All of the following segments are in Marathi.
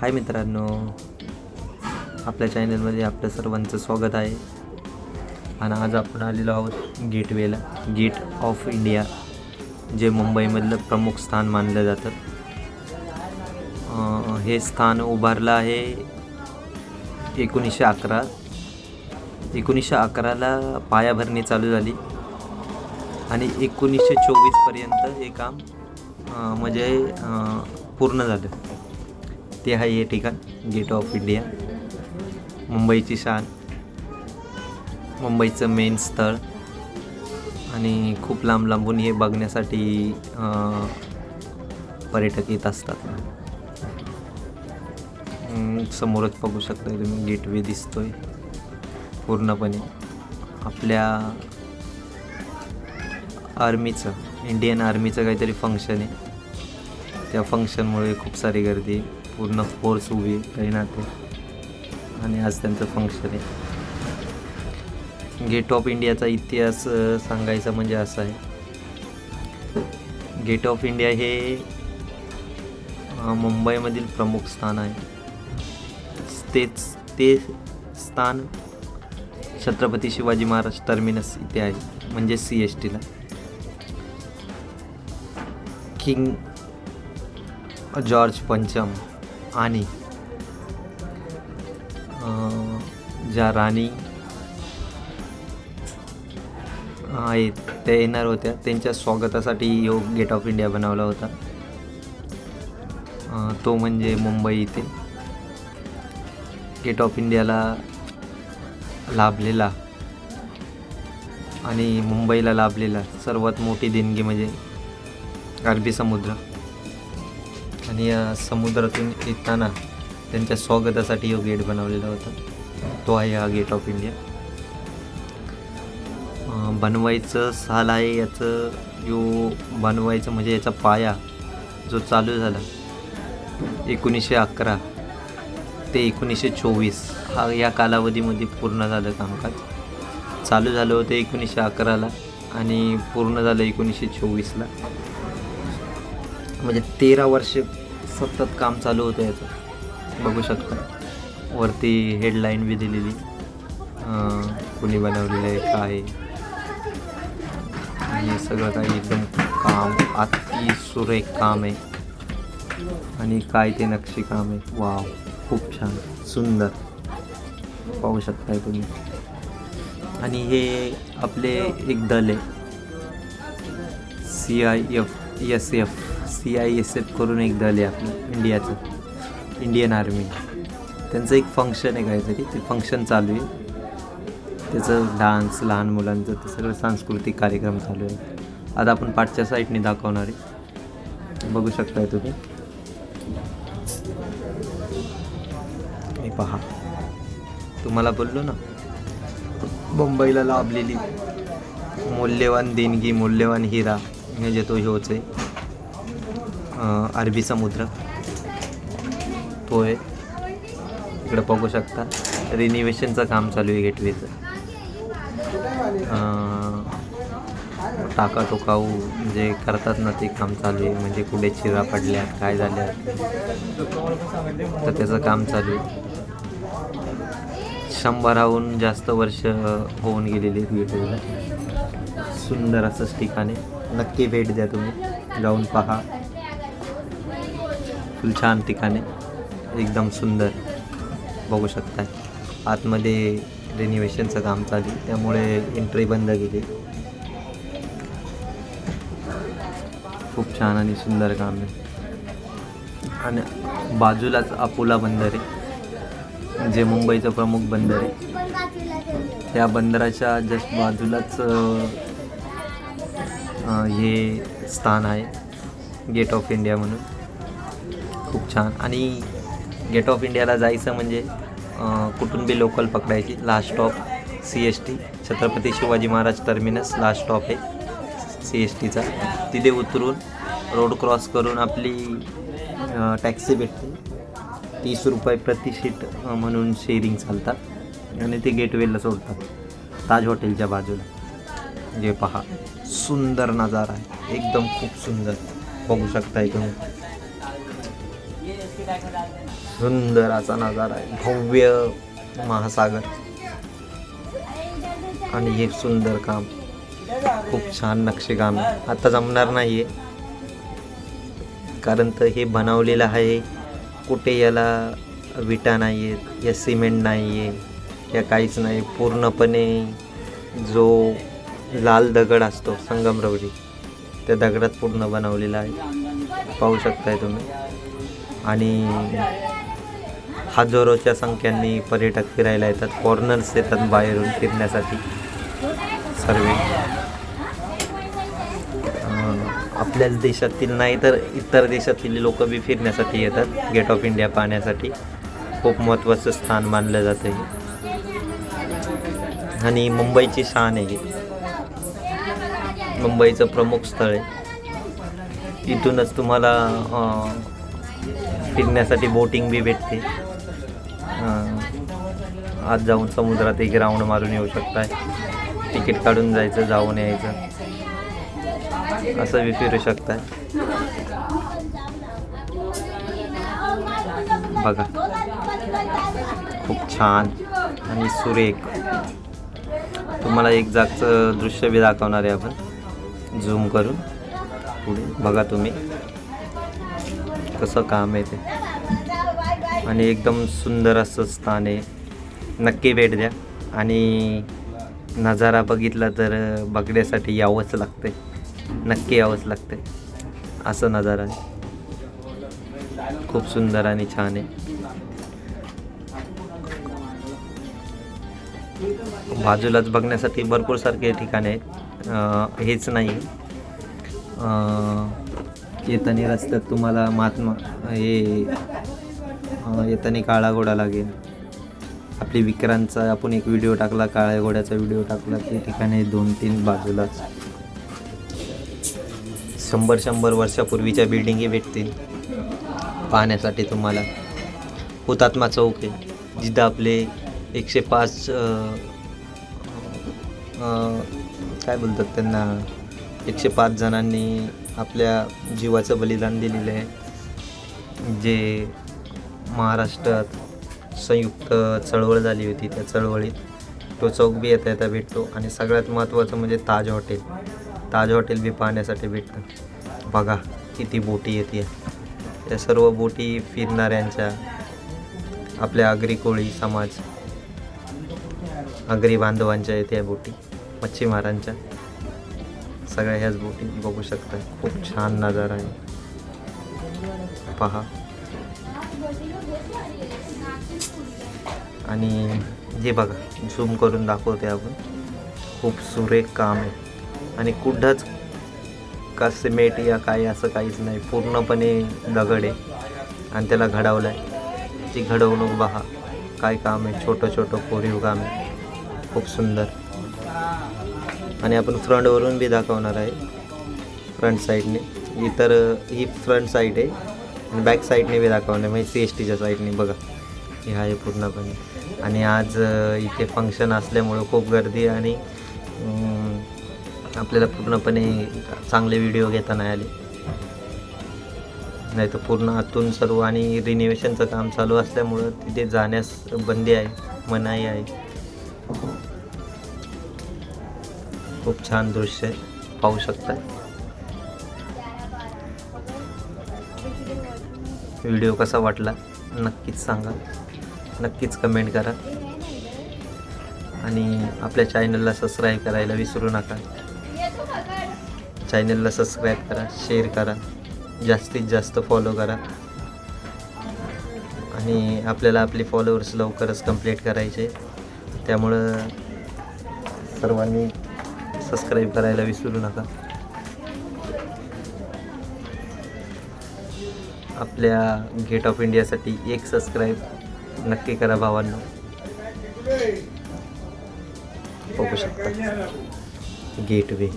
हाय मित्रांनो. आपल्या चॅनलमध्ये आपल्या सर्वांचं स्वागत आहे. आणि आज आपण आलेलो आहोत गेटवेला गेट ऑफ इंडिया जे मुंबईमधलं प्रमुख स्थान मानलं जातं. हे स्थान उभारलं आहे एकोणीसशे अकरा. एकोणीसशे अकराला पायाभरणी चालू झाली. आणि एकोणीसशे चोवीसपर्यंत हे काम म्हणजे पूर्ण झालं. ते आहे हे ठिकाण गेट ऑफ इंडिया मुंबईची शान मुंबईचं मेन स्थळ. आणि खूप लांब लांबून हे बघण्यासाठी पर्यटक येत असतात. समोरच बघू शकता तुम्ही गेटवे दिसतोय. पूर्णपणे आपल्या आर्मीचं इंडियन आर्मीचं काहीतरी फंक्शन आहे. त्या फंक्शनमुळे खूप सारी गर्दी आहे. पूर्ण फोर्स उभी आहे तैनात आहे आणि आज त्यांचं फंक्शन आहे. गेट ऑफ इंडियाचा इतिहास सांगायचा म्हणजे असा आहे. गेट ऑफ इंडिया हे मुंबईमधील प्रमुख स्थान आहे. तेच ते स्थान छत्रपती शिवाजी महाराज टर्मिनस इथे आहे म्हणजे सी एस टीला किंग जॉर्ज पंचम आणि ज्या राणी आहेत त्या येणार होत्या त्यांच्या स्वागतासाठी योग गेट ऑफ इंडिया बनवला होता. तो म्हणजे मुंबई इथे गेट ऑफ इंडियाला लाभलेला आणि मुंबईला लाभलेला सर्वात मोठी देणगी म्हणजे अरबी समुद्र. आणि या समुद्रातून येताना त्यांच्या स्वागतासाठी हा गेट बनवलेला होता. तो आहे हा गेट ऑफ इंडिया. बनवायचं साल आहे याचं यो बनवायचं म्हणजे याचा पाया जो चालू झाला एकोणीसशे अकरा ते एकोणीसशे चोवीस हा या कालावधीमध्ये पूर्ण झालं कामकाज. चालू झालं होतं एकोणीसशे अकराला आणि पूर्ण झालं एकोणीसशे चोवीसला. म्हणजे तेरा वर्ष सतत काम चालू होतं याचं. बघू शकता. वरती हेडलाईन बी दिलेली. कुणी बनवलेलं आहे काय हे सगळं काही एकदम काम अति सुरेख काम आहे. आणि काय ते नक्षी काम आहे. वाव खूप छान. सुंदर. पाहू शकताय तुम्ही. आणि हे आपले एक दल आहे. C I F S F C I S F करून एक दल आहे आपलं इंडियाचं इंडियन आर्मी. त्यांचं एक फंक्शन आहे काहीतरी ते फंक्शन चालू आहे. त्याचं डान्स लहान मुलांचं ते सगळं सांस्कृतिक कार्यक्रम चालू आहे. आता आपण पाठच्या साईडने दाखवणार आहे. बघू शकताय तुम्ही. हे पहा. तुम्हाला बोललो ना मुंबईला लाभलेली मौल्यवान देणगी मौल्यवान हिरा. म्हणजे तो ह्योच आहे अरबी समुद्र. तो आहे इकडे बघू शकता. रिनिवेशनचं काम चालू आहे गेटवेचं टाका टोकाऊ जे करतात ना ते काम चालू आहे. म्हणजे कुठे चिरा पडल्या काय झाल्या तर त्याचं काम चालू आहे. शंभराहून जास्त वर्ष होऊन गेलेली आहेत गेटवेला सुंदर असंच ठिकाण आहे. नक्की भेट द्या तुम्ही. जाऊन पहा. फुल छान ठिकाणे. एकदम सुंदर. बघू शकता आतमध्ये रिनिवेशनचं काम चालू आहे. त्यामुळे एंट्री बंद केली. खूप छान आणि सुंदर काम आहे. आणि बाजूलाच अपोला बंदर आहे. जे मुंबईचं प्रमुख बंदर आहे. त्या बंदराच्या जस्ट बाजूलाच हे स्थान आहे. गेट ऑफ इंडिया म्हणून. खूप छान. आणि गेट ऑफ इंडियाला जायचं म्हणजे कुठून बी लोकल पकडायची. Last stop C S T Chhatrapati Shivaji Maharaj terminus last stop आहे सी एस टीचा तिथे उतरून रोड क्रॉस करून आपली टॅक्सी भेटते. तीस रुपये प्रति सीट म्हणून शेअरिंग चालतात. आणि ते गेटवेला सोडतात. ताज हॉटेलच्या बाजूला. जे पहा सुंदर नजारा आहे. एकदम खूप सुंदर. बघू शकता एकदम सुंदर असा नजारा आहे. भव्य महासागर. आणि हे सुंदर काम. खूप छान नक्षीकाम. आहे आता जमणार नाही आहे कारण तर हे बनवलेलं आहे. कुठे याला विटा नाही आहेत या सिमेंट नाही आहे या काहीच नाही. पूर्णपणे जो लाल दगड असतो संगमरवरी त्या दगडात पूर्ण बनवलेला आहे. पाहू शकताय तुम्ही. आणि हजारोच्या संख्यांनी पर्यटक फिरायला येतात. फॉरेनर्स येतात बाहेरून फिरण्यासाठी. सर्व. आपल्याच देशातील नाही तर इतर देशातील लोक बी फिरण्यासाठी येतात. गेट ऑफ इंडिया पाहण्यासाठी. खूप महत्त्वाचं स्थान मानलं जातं आहे आणि मुंबईची शान आहे. मुंबईचं प्रमुख स्थळ आहे. इथूनच तुम्हाला फिरण्यासाठी बोटिंग बी भेटते. आज आत जाऊन समुद्रात एक राऊंड मारून येऊ शकताय. तिकीट काढून जायचं जाऊन यायचं. असं बी फिरू शकताय. बघा. खूप छान आणि सुरेख. तुम्हाला एक जागचं दृश्य बी दाखवणार आहे आपण. झूम करून पुढे. बघा तुम्ही कसं काम आहे ते. आणि एकदम सुंदर असं स्थान आहे. नक्की भेट द्या. आणि नजारा बघितला तर बघण्यासाठी यावंच लागते नक्की यावंच लागते असं नजारा आहे. खूप सुंदर आणि छान आहे. बाजूलाच बघण्यासाठी भरपूर सारखे ठिकाणे आहेत. हेच नाही. येताना रस्त्यात तुम्हाला महात्मा हे येताना काळा घोडा लागेल. आपली विक्रांतचा आपण एक व्हिडिओ टाकला काळ्या घोड्याचा व्हिडिओ टाकला. ते ठिकाणी दोन तीन बाजूला शंभर शंभर वर्षापूर्वीच्या बिल्डिंगी भेटतील. पाहण्यासाठी तुम्हाला. हुतात्मा चौक आहे. जिथं आपले एकशे पाच काय बोलतात त्यांना? एकशे पाच जणांनी आपल्या जीवाचं बलिदान दिलेलं आहे. जे महाराष्ट्रात संयुक्त चळवळ झाली होती त्या चळवळीत तो चौक बी येता येता भेटतो आणि सगळ्यात महत्त्वाचं म्हणजे ताज हॉटेल. ताज हॉटेल बी पाहण्यासाठी भेटतं. बघा किती बोटी येते. त्या सर्व बोटी फिरणाऱ्यांच्या आपल्या आगरी कोळी समाज आगरी बांधवांच्या येते या बोटी. मच्छीमारांच्या सगळ्या ह्याच बोटी बघू शकता. खूप छान नजारा आहे. पहा. आणि हे बघा झूम करून दाखवते आपण. खूप सुरेख काम आहे. आणि कुठंच का सिमेंट या काय असं काहीच नाही. पूर्णपणे दगड आहे. आणि त्याला घडवलं आहे ती घडवणूक पहा काय काम आहे. छोटं छोटं कोरीव काम आहे. खूप सुंदर. आणि आपण फ्रंटवरून बी दाखवणार आहे. फ्रंट साईडने इतर ही फ्रंट साईड आहे. आणि बॅक साईडने बी दाखवणार म्हणजे सी एस टीच्या साईडने बघा. हे आहे पूर्णपणे. आणि आज इथे फंक्शन असल्यामुळं खूप गर्दी आणि आपल्याला पूर्णपणे चांगले व्हिडिओ घेता नाही आले. नाही तर पूर्ण आतून सर्व आणि रिनोव्हेशनचं काम चालू असल्यामुळं तिथे जाण्यास बंदी आहे. मनाई आहे. खूप छान दृश्य पाहू शकता. व्हिडिओ कसा वाटला नक्कीच सांगा. नक्कीच कमेंट करा. आणि आपल्या चॅनलला सबस्क्राईब करायला विसरू नका. चॅनलला सबस्क्राईब करा शेअर करा जास्तीत जास्त फॉलो करा. आणि आपल्याला आपले फॉलोअर्स लवकरच कंप्लीट करायचे. त्यामुळं सर्वांनी सबस्क्राईब करायला विसरू नका. आपल्या गेट ऑफ इंडियासाठी एक सबस्क्राईब नक्की करा भावांना. बघू शकता. गेटवे.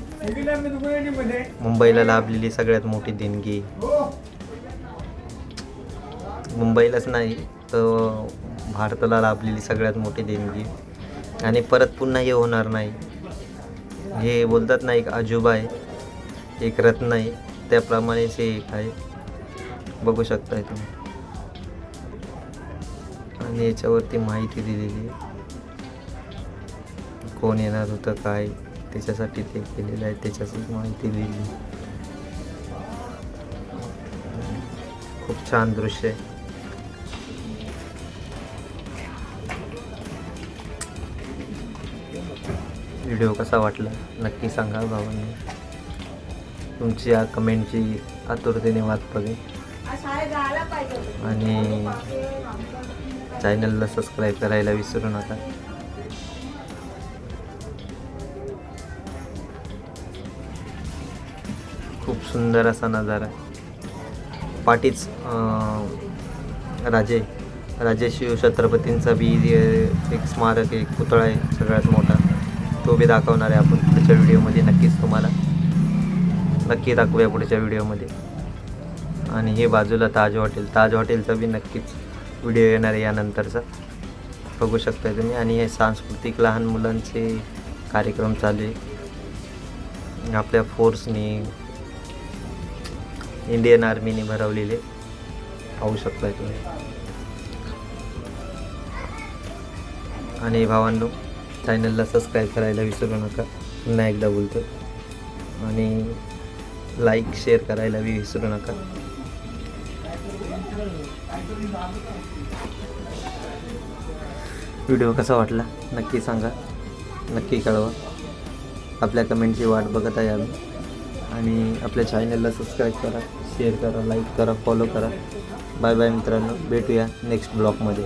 मुंबईला लाभलेली सगळ्यात मोठी देणगी. मुंबईलाच नाही तर भारताला लाभलेली सगळ्यात मोठी देणगी. आणि परत पुन्हा हे होणार नाही. हे बोलतात ना एक आजोबा आहे एक रत्न आहे त्याप्रमाणेच हे एक आहे बघू शकताय तुम्ही. आणि याच्यावरती माहिती दिलेली आहे. कोण येणार होतं काय त्याच्यासाठी ते केलेलं आहे त्याच्याशीच माहिती दिली खूप छान दृश्य आहे. व्हिडिओ कसा वाटला नक्की सांगा भावांनी तुमच्या कमेंटची आतुरतेने वाट बघेल. आणि चॅनलला सबस्क्राईब करायला विसरू नका. खूप सुंदर असा नजारा. पाठीच राजे राजे शिव छत्रपतींचा बी एक स्मारक एक पुतळा आहे सगळ्यात मोठा. तो बी दाखवणार आहे आपण पुढच्या व्हिडिओमध्ये नक्कीच तुम्हाला. नक्की दाखवूया पुढच्या व्हिडिओमध्ये. आणि हे बाजूला ताज हॉटेल ताज हॉटेलचा बी नक्कीच व्हिडिओ येणार आहे यानंतरचा. बघू शकता तुम्ही. आणि हे सांस्कृतिक लहान मुलांचे कार्यक्रम चालू आहे. आपल्या फोर्सने इंडियन आर्मीने भरवलेले. पाहू शकता तुम्ही. आणि भावांनो चॅनलला सबस्क्राईब करायला विसरू नका. पुन्हा एकदा बोलतो आणि लाईक शेअर करायला बी विसरू नका. व्हिडिओ कसा वाटला? नक्की सांगा. नक्की कळवा. आपल्या कमेंटची वाट बघत आहे आम्ही. आणि आपल्या चॅनलला सबस्क्राईब करा शेअर करा लाईक करा फॉलो करा. बाय बाय मित्रांनो. भेटूया नेक्स्ट ब्लॉगमध्ये